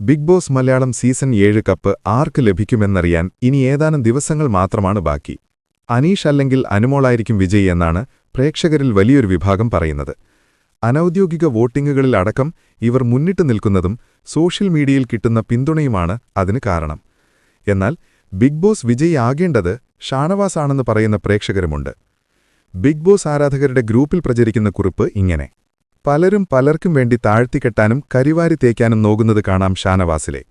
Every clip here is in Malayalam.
ബിഗ് ബോസ് മലയാളം സീസൺ ഏഴ് കപ്പ് ആർക്ക് ലഭിക്കുമെന്നറിയാൻ ഇനി ഏതാനും ദിവസങ്ങൾ മാത്രമാണ് ബാക്കി. അനീഷ് അല്ലെങ്കിൽ അനുമോളായിരിക്കും വിജയ് എന്നാണ് പ്രേക്ഷകരിൽ വലിയൊരു വിഭാഗം പറയുന്നത്. അനൌദ്യോഗിക വോട്ടിംഗുകളിൽ അടക്കം ഇവർ മുന്നിട്ട് നിൽക്കുന്നതും സോഷ്യൽ മീഡിയയിൽ കിട്ടുന്ന പിന്തുണയുമാണ് അതിന് കാരണം. എന്നാൽ ബിഗ് ബോസ് വിജയി ആകേണ്ടത് ഷാനവാസാണെന്ന് പറയുന്ന പ്രേക്ഷകരുമുണ്ട്. ബിഗ് ബോസ് ആരാധകരുടെ ഗ്രൂപ്പിൽ പ്രചരിക്കുന്ന കുറിപ്പ് ഇങ്ങനെ. പലരും പലർക്കും വേണ്ടി താഴ്ത്തിക്കെട്ടാനും കരിവാരി തേക്കാനും നോക്കുന്നത് കാണാം ഷാനവാസിലെ.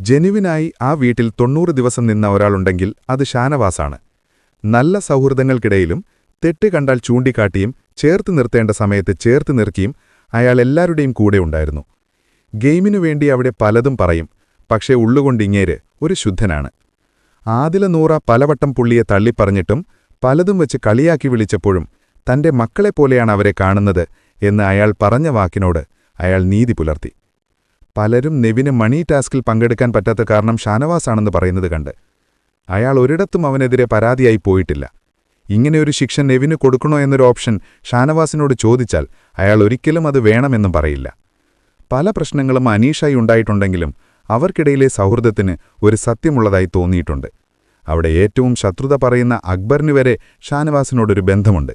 ജനുവിനായി ആ വീട്ടിൽ തൊണ്ണൂറ് ദിവസം നിന്ന ഒരാളുണ്ടെങ്കിൽ അത് ഷാനവാസാണ്. നല്ല സൗഹൃദങ്ങൾക്കിടയിലും തെറ്റ് കണ്ടാൽ ചൂണ്ടിക്കാട്ടിയും ചേർത്ത് നിർത്തേണ്ട സമയത്ത് ചേർത്ത് നിർക്കിയും അയാൾ എല്ലാവരുടെയും കൂടെ ഉണ്ടായിരുന്നു. ഗെയിമിനു വേണ്ടി അവിടെ പലതും പറയും പക്ഷേ ഉള്ളുകൊണ്ടിങ്ങേര് ഒരു ശുദ്ധനാണ്. ആദില നൂറ പലവട്ടം പുള്ളിയെ തള്ളിപ്പറഞ്ഞിട്ടും പലതും വെച്ച് കളിയാക്കി വിളിച്ചപ്പോഴും തന്റെ മക്കളെപ്പോലെയാണ് അവരെ കാണുന്നത് എന്ന് അയാൾ പറഞ്ഞ വാക്കിനോട് അയാൾ നീതി പുലർത്തി. പലരും നെവിന് മണി ടാസ്കിൽ പങ്കെടുക്കാൻ പറ്റാത്ത കാരണം ഷാനവാസാണെന്ന് പറയുന്നത് കണ്ട്. അയാൾ ഒരിടത്തും അവനെതിരെ പരാതിയായി പോയിട്ടില്ല. ഇങ്ങനെയൊരു ശിക്ഷ നെവിന് കൊടുക്കണോ എന്നൊരു ഓപ്ഷൻ ഷാനവാസിനോട് ചോദിച്ചാൽ അയാൾ ഒരിക്കലും അത് വേണമെന്നും പറയില്ല. പല പ്രശ്നങ്ങളും അനീഷായി ഉണ്ടായിട്ടുണ്ടെങ്കിലും അവർക്കിടയിലെ സൗഹൃദത്തിന് ഒരു സത്യമുള്ളതായി തോന്നിയിട്ടുണ്ട്. അവിടെ ഏറ്റവും ശത്രുത പറയുന്ന അക്ബറിന് വരെ ഷാനവാസിനോടൊരു ബന്ധമുണ്ട്.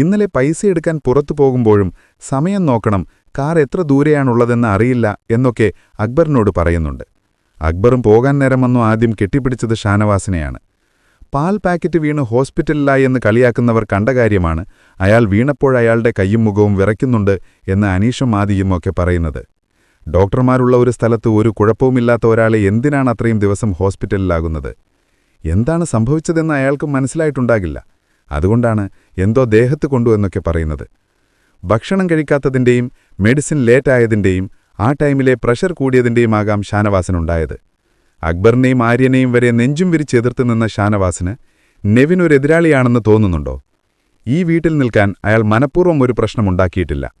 ഇന്നലെ പൈസ എടുക്കാൻ പുറത്തു പോകുമ്പോഴും സമയം നോക്കണം കാർ എത്ര ദൂരെയാണുള്ളതെന്ന് അറിയില്ല എന്നൊക്കെ അക്ബറിനോട് പറയുന്നുണ്ട്. അക്ബറും പോകാൻ നേരം വന്നു ആദ്യം കെട്ടിപ്പിടിച്ചത് ഷാനവാസിനെയാണ്. പാൽ പാക്കറ്റ് വീണ് ഹോസ്പിറ്റലിലായി എന്ന് കളിയാക്കുന്നവർ കണ്ട കാര്യമാണ് അയാൾ വീണപ്പോഴയാളുടെ കയ്യും മുഖവും വിറയ്ക്കുന്നുണ്ട് എന്ന് അനീഷും ആദിയും ഒക്കെ പറയുന്നത്. ഡോക്ടർമാരുള്ള ഒരു സ്ഥലത്ത് ഒരു കുഴപ്പവുമില്ലാത്ത ഒരാളെ എന്തിനാണ് അത്രയും ദിവസം ഹോസ്പിറ്റലിലാകുന്നത്? എന്താണ് സംഭവിച്ചതെന്ന് അയാൾക്കും മനസ്സിലായിട്ടുണ്ടാകില്ല. അതുകൊണ്ടാണ് എന്തോ ദേഹത്ത് കൊണ്ടുവെന്നൊക്കെ പറയുന്നത്. ഭക്ഷണം കഴിക്കാത്തതിന്റെയും മെഡിസിൻ ലേറ്റായതിന്റെയും ആ ടൈമിലെ പ്രഷർ കൂടിയതിന്റെയുമാകാം ഷാനവാസിനുണ്ടായത്. അക്ബറിനെയും ആര്യനെയും വരെ നെഞ്ചും വിരിച്ച് എതിർത്ത് നിന്ന ഷാനവാസിന് നെവിൻ ഒരു എതിരാളിയാണെന്ന് തോന്നുന്നുണ്ടോ? ഈ വീട്ടിൽ നിൽക്കാൻ അയാൾ മനഃപൂർവം ഒരു പ്രശ്നമുണ്ടാക്കിയിട്ടില്ല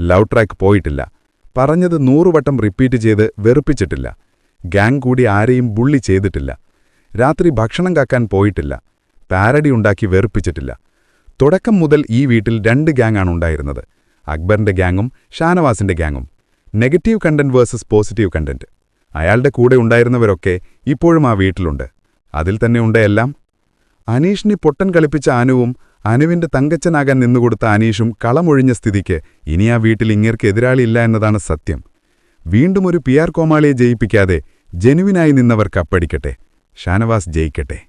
ലവ് ട്രാക്ക് പോയിട്ടില്ല. പറഞ്ഞത് നൂറുവട്ടം റിപ്പീറ്റ് ചെയ്ത് വെറുപ്പിച്ചിട്ടില്ല. ഗാങ് കൂടി ആരെയും ബുള്ളി ചെയ്തിട്ടില്ല. രാത്രി ഭക്ഷണം കാക്കാൻ പോയിട്ടില്ല. പാരഡി ഉണ്ടാക്കി വെറുപ്പിച്ചിട്ടില്ല. തുടക്കം മുതൽ ഈ വീട്ടിൽ രണ്ട് ഗ്യാങ്ങാണ് ഉണ്ടായിരുന്നത്. അക്ബറിന്റെ ഗ്യാങ്ങും ഷാനവാസിന്റെ ഗ്യാങ്ങും negative content versus positive content. അയാളുടെ കൂടെ ഉണ്ടായിരുന്നവരൊക്കെ ഇപ്പോഴും ആ വീട്ടിലുണ്ട്. അതിൽ തന്നെ ഉണ്ട് എല്ലാം. അനീഷിനെ പൊട്ടൻ കളിപ്പിച്ച അനുവും അനുവിന്റെ തങ്കച്ചനാകാൻ നിന്നുകൊടുത്ത അനീഷും കളമൊഴിഞ്ഞ സ്ഥിതിക്ക് ഇനി ആ വീട്ടിൽ ഇങ്ങേർക്ക് എതിരാളിയില്ല എന്നതാണ് സത്യം. വീണ്ടും ഒരു പി ആർ കോമാളിയെ ജയിപ്പിക്കാതെ ജനുവിനായി നിന്നവർ കപ്പടിക്കട്ടെ ഷാനവാസ് ജയിക്കട്ടെ.